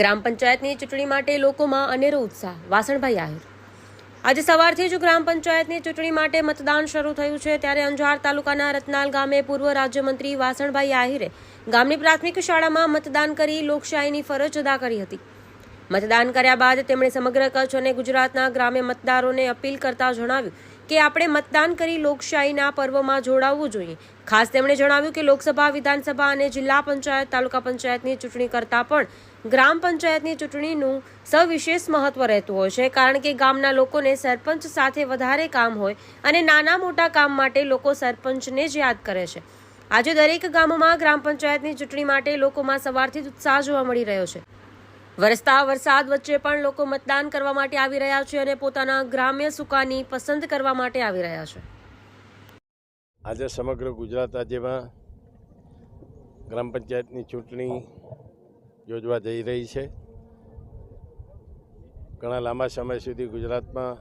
ગ્રામ પંચાયતની ચૂંટણી માટે લોકોમાં અનેરો ઉત્સાહ. વાસણભાઈ આહિર. આજે સવારથી જ ગ્રામ પંચાયતની ચૂંટણી માટે મતદાન શરૂ થયું છે. ત્યારે અંજાર તાલુકાના રતનાલ ગામે પૂર્વ રાજ્યમંત્રી વાસણભાઈ આહિરે ગામની પ્રાથમિક શાળામાં મતદાન કરી લોકશાહીની ફરજ અદા કરી હતી. મતદાન કર્યા બાદ તેમણે સમગ્ર કચ્છ અને ગુજરાતના ગ્રામ્ય મતદારોને અપીલ કરતા જણાવ્યું કે આપણે મતદાન કરી લોકશાહીના પર્વમાં જોડાવવું જોઈએ. ખાસ તેમણે જણાવ્યું કે લોકસભા, વિધાનસભા અને જિલ્લા પંચાયત, તાલુકા પંચાયતની ચૂંટણી કરતાં પણ ગ્રામ પંચાયતની ચૂંટણીનું સવિશેષ મહત્વ રહેતું હોય છે, કારણ કે ગામના લોકોને સરપંચ સાથે વધારે કામ હોય અને નાના મોટા કામ માટે લોકો સરપંચને જ યાદ કરે છે. આજે દરેક ગામમાં ગ્રામ પંચાયતની ચૂંટણી માટે લોકોમાં સવારથી જ ઉત્સાહ જોવા મળી રહ્યો છે. વરસતા વરસાદ વચ્ચે પણ લોકો મતદાન કરવા માટે આવી રહ્યા છે અને પોતાના ગ્રામ્ય સુકાની પસંદ કરવા માટે આવી રહ્યા છે. આજે સમગ્ર ગુજરાત રાજ્યમાં ગ્રામ પંચાયતની ચૂંટણી યોજવા જઈ રહી છે. ઘણા લાંબા સમય સુધી ગુજરાતમાં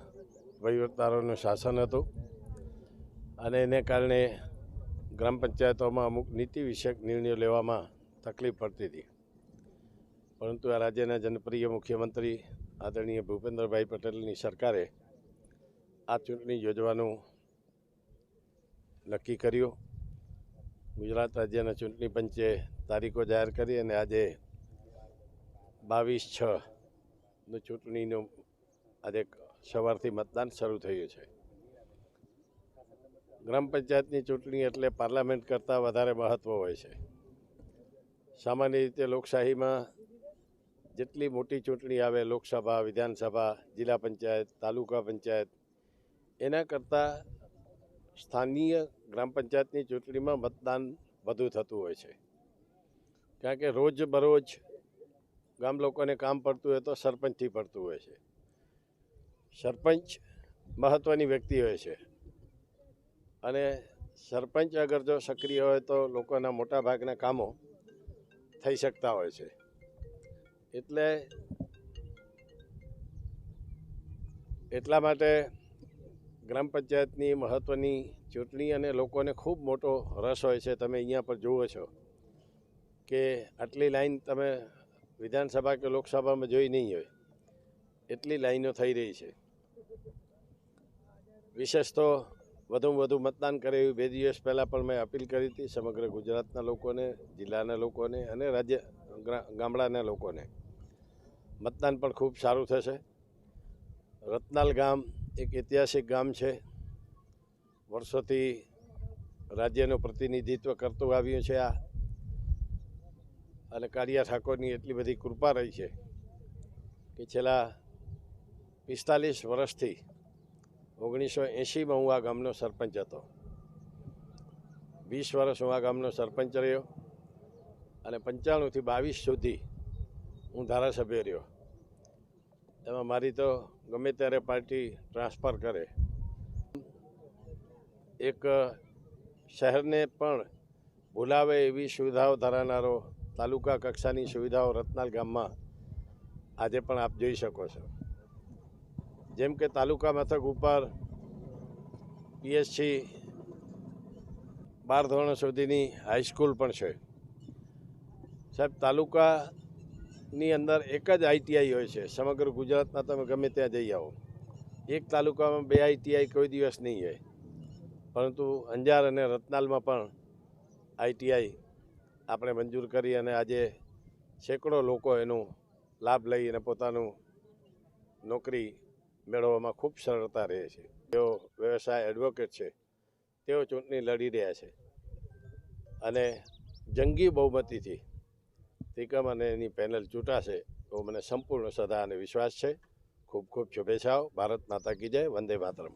વહીવટદારોનું શાસન હતું અને એને કારણે ગ્રામ પંચાયતોમાં અમુક નીતિ વિષયક નિર્ણયો લેવામાં તકલીફ પડતી હતી. પરંતુ આ રાજ્યના જનપ્રિય મુખ્યમંત્રી આદરણીય ભૂપેન્દ્રભાઈ પટેલની સરકારે આ ચૂંટણી યોજવાનું નક્કી કર્યું. ગુજરાત રાજ્યના ચૂંટણી પંચે તારીખો જાહેર કરી અને આજે બાવીસ છનું ચૂંટણીનું આજે સવારથી મતદાન શરૂ થયું છે. ગ્રામ પંચાયતની ચૂંટણી એટલે પાર્લામેન્ટ કરતાં વધારે મહત્ત્વ હોય છે. સામાન્ય રીતે લોકશાહીમાં જેટલી મોટી ચૂંટણી આવે લોકસભા, વિધાનસભા, જિલ્લા પંચાયત, તાલુકા પંચાયત, એના કરતાં સ્થાનીય ગ્રામ પંચાયતની ચૂંટણીમાં મતદાન વધુ થતું હોય છે. કારણ કે રોજ બરોજ ગામ લોકોને કામ પડતું હોય તો સરપંચથી પડતું હોય છે. સરપંચ મહત્ત્વની વ્યક્તિ હોય છે. અને સરપંચ અગર જો સક્રિય હોય તો લોકોના મોટા ભાગના કામો થઈ શકતા હોય છે. એટલે એટલા માટે ગ્રામ પંચાયતની મહત્ત્વની ચૂંટણી અને લોકોને ખૂબ મોટો રસ હોય છે, તમે અહીંયા પર જુઓ છો, કે આટલી લાઈન તમે વિધાનસભા કે લોકસભામાં જોઈ નહીં હોય, એટલી લાઈનો થઈ રહી છે. વિશેષ તો વધુમાં વધુ મતદાન કરે એવી બે દિવસ પહેલાં પણ મેં અપીલ કરી હતી સમગ્ર ગુજરાતના લોકોને, જિલ્લાના લોકોને અને રાજ્ય ગામડાના લોકોને. મતદાન પણ ખૂબ સારું થશે. રતનાલ ગામ એક ઐતિહાસિક ગામ છે. વર્ષોથી રાજ્યનું પ્રતિનિધિત્વ કરતું આવ્યું છે આ. અને કાળિયા ઠાકોરની એટલી બધી કૃપા રહી છે કે છેલ્લા પિસ્તાલીસ વર્ષથી ઓગણીસો એંશીમાં હું આ ગામનો સરપંચ હતો. વીસ વર્ષ હું આ ગામનો સરપંચ રહ્યો અને પંચાણુંથી બાવીસ સુધી હું ધારાસભ્ય રહ્યો. એમાં મારી તો ગમે ત્યારે પાર્ટી ટ્રાન્સફર કરે. એક શહેરને પણ ભૂલાવે એવી સુવિધાઓ ધરાવનારો તાલુકા કક્ષાની સુવિધાઓ રત્નાલ ગામમાં આજે પણ આપ જોઈ શકો છો. જેમ કે તાલુકા મથક ઉપર પીએસસી બાર ધોરણ સુધીની હાઈસ્કૂલ પણ છે. સાહેબ, તાલુકાની અંદર એક જ આઈટીઆઈ હોય છે. સમગ્ર ગુજરાતમાં તમે ગમે ત્યાં જઈ આવો. એક તાલુકામાં બે આઈટીઆઈ કોઈ દિવસ નહીં હોય. પરંતુ અંજાર અને રતનાલમાં પણ આઈટીઆઈ આપણે મંજૂર કરી અને આજે સેંકડો લોકો એનો લાભ લઈ અને પોતાનું નોકરી મેળવવામાં ખૂબ સરળતા રહે છે. તેઓ વ્યવસાય એડવોકેટ છે. તેઓ ચૂંટણી લડી રહ્યા છે. અને જંગી બહુમતીથી તિકમ અને એની પેનલ ચૂંટાશે એવો મને સંપૂર્ણ સદા અને વિશ્વાસ છે. ખૂબ ખૂબ શુભેચ્છાઓ. ભારત માતા કી જય. વંદે માતરમ.